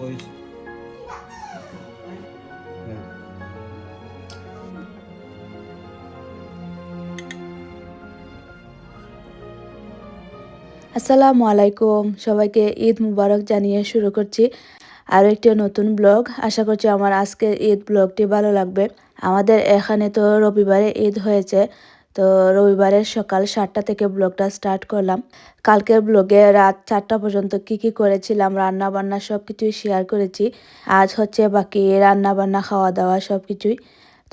করেছি। আসসালামু আলাইকুম। সবাইকে ঈদ মুবারক জানিয়ে শুরু করছি আর একটি নতুন ব্লগ। আশা করছি আমার আজকের ঈদ ব্লগটি ভালো লাগবে। আমাদের এখানে তো রবিবারে ঈদ হয়েছে। তো রবিবারের সকাল সাতটা থেকে ব্লগটা স্টার্ট করলাম। কালকের ব্লগে রাত চারটা পর্যন্ত কি কি করেছিলাম রান্না বান্না সব কিছুই শেয়ার করেছি। আজ হচ্ছে বাকি রান্না বান্না খাওয়া দাওয়া সব কিছুই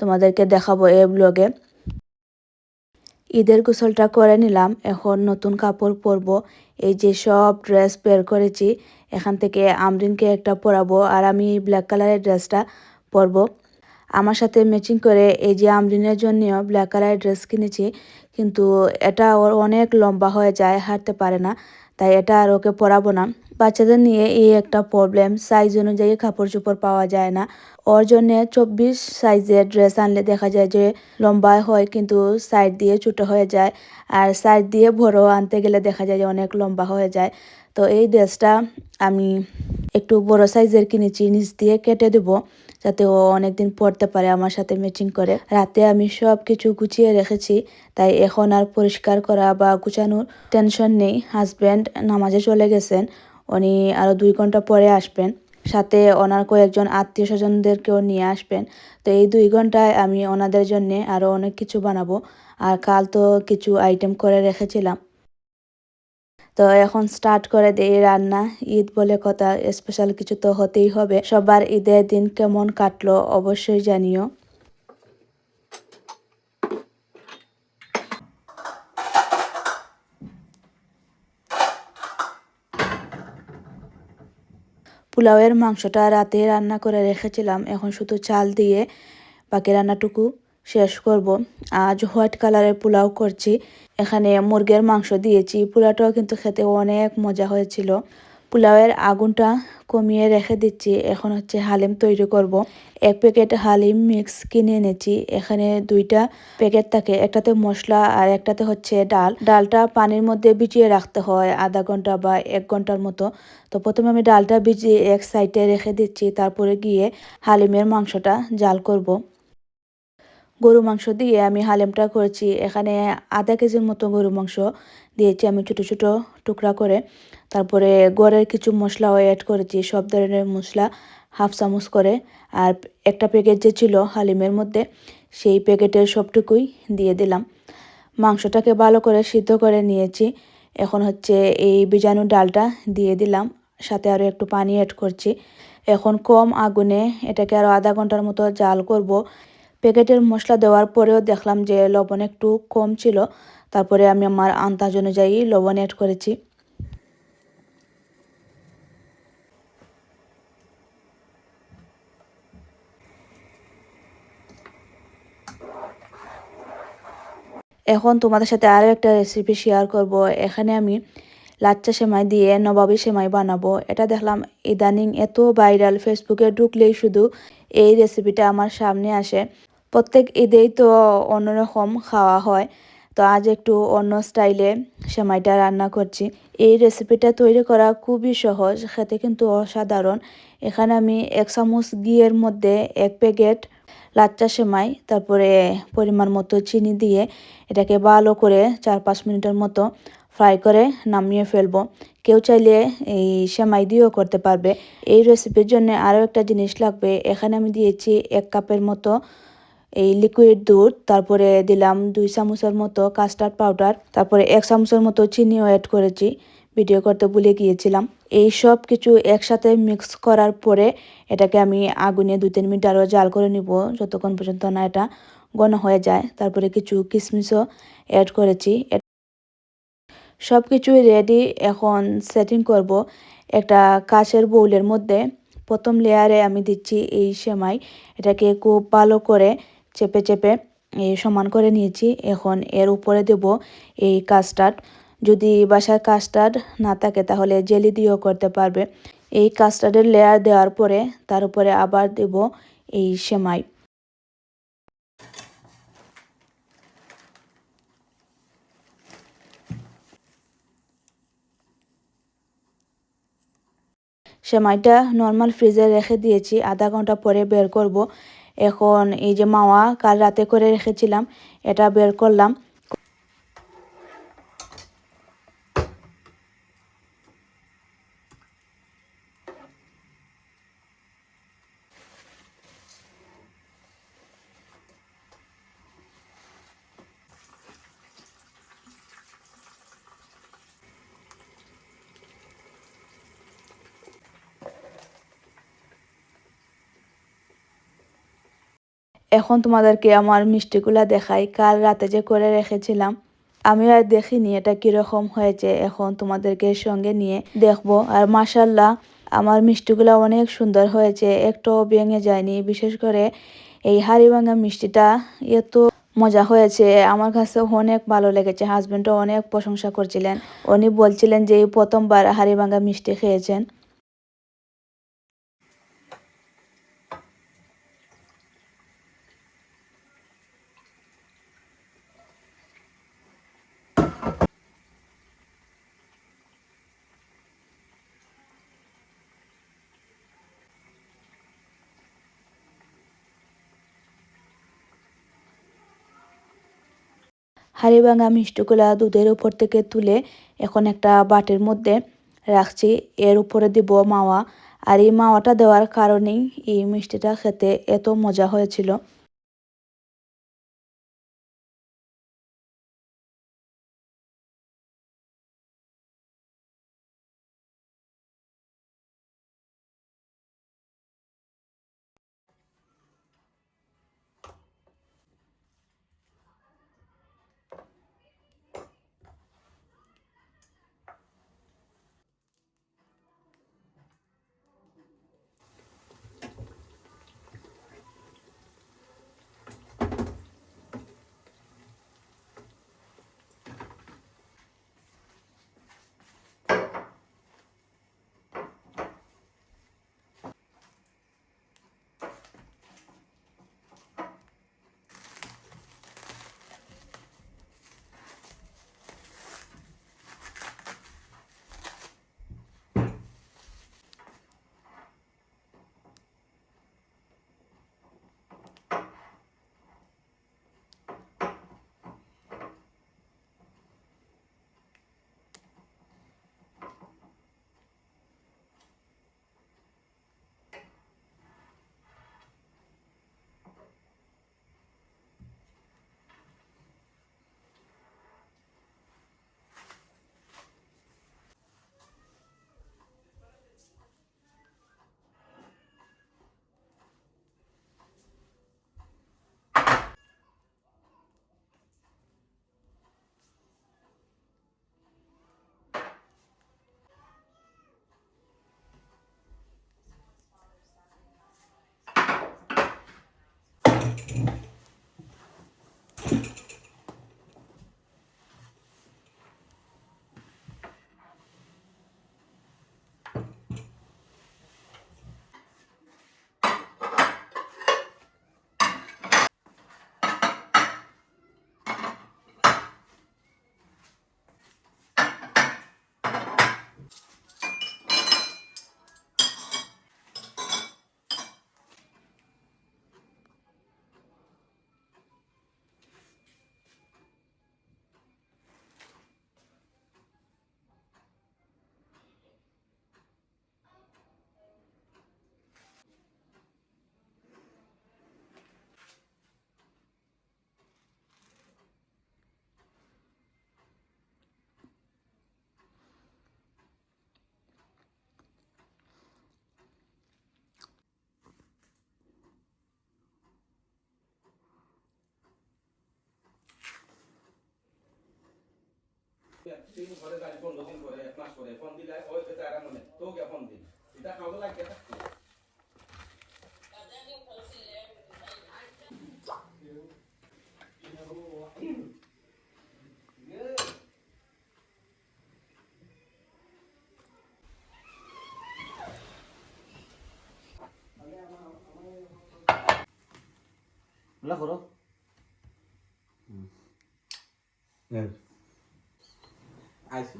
তোমাদেরকে দেখাবো এই ব্লগে। ঈদের গোসলটা করে নিলাম, এখন নতুন কাপড় পরব। এই যে সব ড্রেস বের করেছি, এখান থেকে আমরিনকে একটা পরাবো আর আমি ব্ল্যাক কালারের ড্রেসটা পরবো। আমার সাথে ম্যাচিং করে এই যে আমরিনের জন্যও ব্ল্যাক কালারের ড্রেস কিনেছি, কিন্তু এটা ওর অনেক লম্বা হয়ে যায়, হাঁটতে পারে না, তাই এটা আর ওকে পরাবো না। বাচ্চাদের নিয়ে এই একটা প্রবলেম সাইজ অনুযায়ী কাপড় চোপড় পাওয়া যায় না। ওর জন্যে চব্বিশ সাইজের ড্রেস আনলে দেখা যায় যে লম্বা হয়, কিন্তু সাইড দিয়ে ছোটো হয়ে যায়। আর সাইড দিয়ে বড় আনতে গেলে দেখা যায় যে অনেক লম্বা হয়ে যায়। তো এই ড্রেসটা আমি একটু বড় সাইজের কিনেছি, নিচ দিয়ে কেটে দেবো। যাতে ও অনেকদিন পড়তে পারে, আমার সাথে ম্যাচিং করে। রাতে আমি সব কিছু গুছিয়ে রেখেছি, তাই এখন আর পরিষ্কার করা বা গুছানোর টেনশন নেই। হাজব্যান্ড নামাজে চলে গেছেন, উনি আরও দুই ঘণ্টা পরে আসবেন। সাথে ওনার কয়েকজন আত্মীয় স্বজনদেরকেও নিয়ে আসবেন। তো এই দুই ঘন্টায় আমি ওনাদের জন্যে আরও অনেক কিছু বানাবো। আর কাল তো কিছু আইটেম করে রেখেছিলাম। তো এখন স্টার্ট করে দেই রান্না। ঈদ বলে কথা স্পেশাল কিছু তো হতেই হবে। সবার ঈদের দিন কেমন কাটলো অবশ্যই জানিও। পোলাওয়ের মাংসটা রাতে রান্না করে রেখেছিলাম, এখন শুধু চাল দিয়ে বাকি রান্নাটুকু। শেষ করব। আজ হোয়াইট কালারের পোলাও করছি। এখানে মুরগের মাংস দিয়েছি। পোলাওটাও কিন্তু খেতে অনেক মজা হয়েছিল। পোলাওয়ের আগুনটা কমিয়ে রেখে দিচ্ছি। এখন হচ্ছে হালিম তৈরি করব। এক প্যাকেট হালিম মিক্স কিনে এনেছি। এখানে দুইটা প্যাকেট থাকে। একটাতে মশলা আর একটাতে হচ্ছে ডাল। ডালটা পানির মধ্যে ভিজিয়ে রাখতে হয় আধা ঘণ্টা বা এক ঘণ্টার মতো। তো প্রথমে আমি ডালটা ভিজিয়ে এক সাইডে রেখে দিচ্ছি। তারপরে গিয়ে হালিমের মাংসটা জাল করব। গরু মাংস দিয়ে আমি হালিমটা করেছি। এখানে আধা কেজির মতো গরু মাংস দিয়েছি আমি ছোটো ছোটো টুকরা করে। তারপরে গড়ের কিছু মশলাও অ্যাড করেছি, সব ধরনের মশলা হাফ চামচ করে। আর একটা প্যাকেট যে ছিল হালিমের মধ্যে, সেই প্যাকেটের সবটুকুই দিয়ে দিলাম। মাংসটাকে ভালো করে সিদ্ধ করে নিয়েছি। এখন হচ্ছে এই বীজাণু ডালটা দিয়ে দিলাম, সাথে আরও একটু পানি অ্যাড করছি। এখন কম আগুনে এটাকে আরও আধা ঘণ্টার মতো জাল করব। প্যাকেটের মশলা দেওয়ার পরেও দেখলাম যে লবণ একটু কম ছিল। তারপরে আমি আমার আন্দাজ অনুযায়ী লবণ অ্যাড করেছি। এখন তোমাদের সাথে আরও একটা রেসিপি শেয়ার করব। এখানে আমি লাচ্চা সেমাই দিয়ে নবাবি সেমাই বানাবো। এটা দেখলাম ইদানিং এত ভাইরাল ফেসবুকে ঢুকলেই শুধু এই রেসিপিটা আমার সামনে আসে। প্রত্যেক ঈদেই তো অন্যরকম খাওয়া হয়। তো আজ একটু অন্য স্টাইলে সেমাইটা রান্না করছি। এই রেসিপিটা তৈরি করা খুবই সহজ, খেতে কিন্তু অসাধারণ। এখানে আমি এক চামচ ঘিয়ের মধ্যে এক প্যাকেট লাচ্চা সেমাই, তারপরে পরিমাণ মতো চিনি দিয়ে এটাকে ভালো করে চার পাঁচ মিনিটের মতো ফ্রাই করে নামিয়ে ফেলব। কেউ চাইলে এই সেমাই দিয়েও করতে পারবে। এই রেসিপির জন্য আরও একটা জিনিস লাগবে। এখানে আমি দিয়েছি এক কাপের মতো এই লিকুইড দুধ, তারপরে দিলাম দুই চামচের মতো কাস্টার্ড পাউডার তারপরে এক চামচের মতো চিনিও অ্যাড করেছি। ভিডিও করতে ভুলে গিয়েছিলাম। এই সব কিছু একসাথে মিক্স করার পরে এটাকে আমি আগুনে দু তিন মিনিট আরও জাল করে নিব, যতক্ষণ পর্যন্ত না এটা ঘন হয়ে যায়। তারপরে কিছু কিশমিশও অ্যাড করেছি। সব কিছুই রেডি এখন সেটিং করব একটা কাচের বউলের মধ্যে। প্রথম লেয়ারে আমি দিচ্ছি এই সেমাই। এটাকে খুব ভালো করে চেপে চেপে এই সমান করে নিয়েছি। এখন এর উপরে দেব এই কাস্টার্ড। যদি বাসায় কাস্টার্ড না থাকে, তাহলে জেলি দিয়েও করতে পারবে। এই কাস্টার্ডের লেয়ার দেওয়ার পরে, তার উপরে আবার দেব এই সেমাই। সেমাইটা নর্মাল ফ্রিজে রেখে দিয়েছি। আধা ঘণ্টা পরে বের করব। এখন এই যে মাওয়া কাল রাতে করে রেখেছিলাম এটা বের করলাম। এখন তোমাদেরকে আমার মিষ্টিগুলা দেখাই, কাল রাতে যে করে রেখেছিলাম আমি আর দেখিনি এটা কীরকম হয়েছে, এখন তোমাদেরকে সঙ্গে নিয়ে দেখব। আর মাসাল্লাহ আমার মিষ্টিগুলা অনেক সুন্দর হয়েছে একটু ভেঙে যায়নি, বিশেষ করে এই হাড়ি ভাঙা মিষ্টিটা এত মজা হয়েছে, আমার কাছে অনেক ভালো লেগেছে হাজব্যান্ডও অনেক প্রশংসা করছিলেন। উনি বলছিলেন যে এই প্রথমবার হাড়ি ভাঙা মিষ্টি খেয়েছেন। হাড়িভাঙা মিষ্টিগুলা দুধের উপর থেকে তুলে এখন একটা বাটির মধ্যে রাখছি। এর উপরে দিব মাওয়া। আর এই মাওয়াটা দেওয়ার কারণেই এই মিষ্টিটা খেতে এত মজা হয়েছিল। তিন ঘরে গাড়ি পনেরো দিন করে এক মাস করে ফোন দিলে ওই তো তারা মনে তোকে ফোন দিন এটা খাওয়া লাগে করো আইসি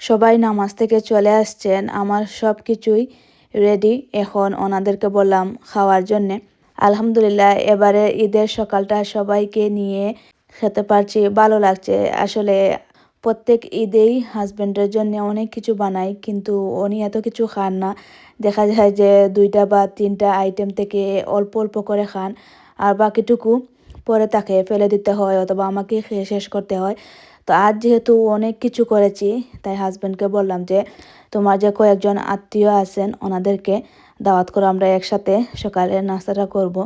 সবাই নামাজ থেকে চলে আসছেন, আমার সব কিছুই রেডি এখন ওনাদেরকে বললাম খাওয়ার জন্যে। আলহামদুলিল্লাহ, এবারে ঈদের সকালটা সবাইকে নিয়ে খেতে পারছি, ভালো লাগছে। আসলে প্রত্যেক ঈদেই হাজব্যান্ডের জন্য অনেক কিছু বানাই, কিন্তু উনি এত কিছু খান না। দেখা যায় যে দুইটা বা তিনটা আইটেম থেকে অল্প অল্প করে খান, আর বাকিটুকু পরে তাকে ফেলে দিতে হয় অথবা আমাকে খেয়ে শেষ করতে হয়। তো আজ যেহেতু অনেক কিছু করেছি, তাই হাজব্যান্ডকে বললাম যে, তোমার যে কয়েকজন আত্মীয় আছেন, ওনাদেরকে দাওয়াত করে আমরা একসাথে সকালে নাস্তাটা করব।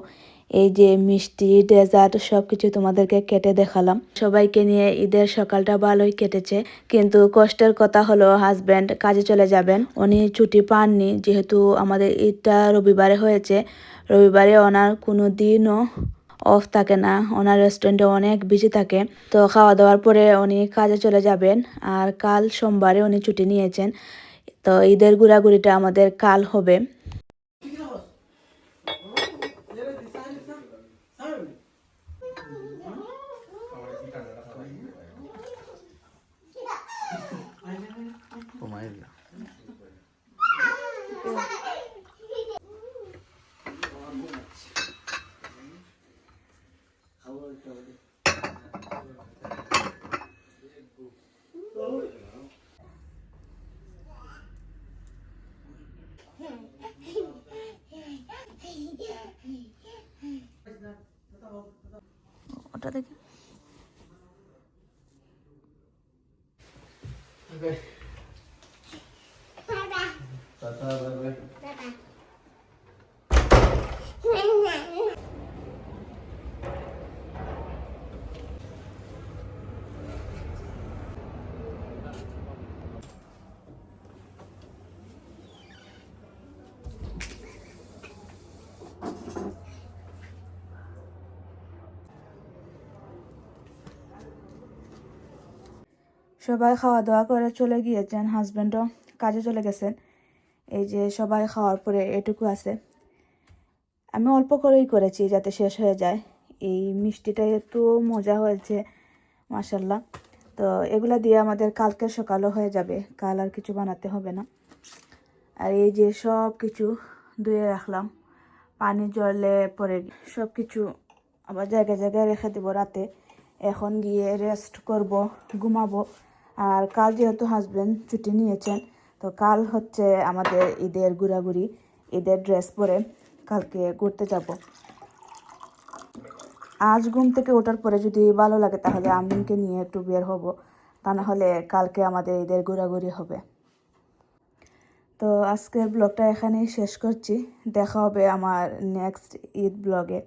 এই যে মিষ্টি, ডেজার্ট সব কিছু তোমাদেরকে কেটে দেখালাম। সবাইকে নিয়ে ঈদের সকালটা ভালোই কেটেছে। কিন্তু কষ্টের কথা হলো হাজব্যান্ড কাজে চলে যাবেন। উনি ছুটি পাননি, যেহেতু আমাদের ঈদটা রবিবারে হয়েছে। রবিবারে ওনার কোনো দিনও অফ থাকে না। ওনার রেস্টুরেন্টে অনেক বিজি থাকে। তো খাওয়া দাওয়ার পরে উনি কাজে চলে যাবেন। আর কাল সোমবারে উনি ছুটি নিয়েছেন। তো ঈদের ঘোরাঘুরিটা আমাদের কাল হবে। সবাই খাওয়া দাওয়া করে চলে গিয়েছেন হাজব্যান্ডও কাজে চলে গেছেন। এই যে সবাই খাওয়ার পরে এটুকু আছে। আমি অল্প করেই করেছি যাতে শেষ হয়ে যায়। এই মিষ্টিটা এত মজা হয়েছে মাসাল্লাহ তো এগুলা দিয়ে আমাদের কালকে সকালও হয়ে যাবে। কাল আর কিছু বানাতে হবে না। আর এই যে সব কিছু ধুয়ে রাখলাম। পানি জলে পরে সব কিছু আবার জায়গায় জায়গায় রেখে দেবো রাতে। এখন গিয়ে রেস্ট করব, ঘুমাবো। আর কাল যেহেতু হাজব্যান্ড ছুটি নিয়েছেন, তো কাল হচ্ছে আমাদের ঈদের ঘোরাঘুরি, ঈদের ড্রেস পরে কালকে ঘুরতে যাব। আজ ঘুম থেকে ওঠার পরে যদি ভালো লাগে তাহলে আমিনকে নিয়ে একটু বের হব, তা না হলে কালকে আমাদের ঈদের ঘোরাঘুরি হবে। তো আজকের ব্লগটা এখানেই শেষ করছি, দেখা হবে আমার নেক্সট ঈদ ব্লগে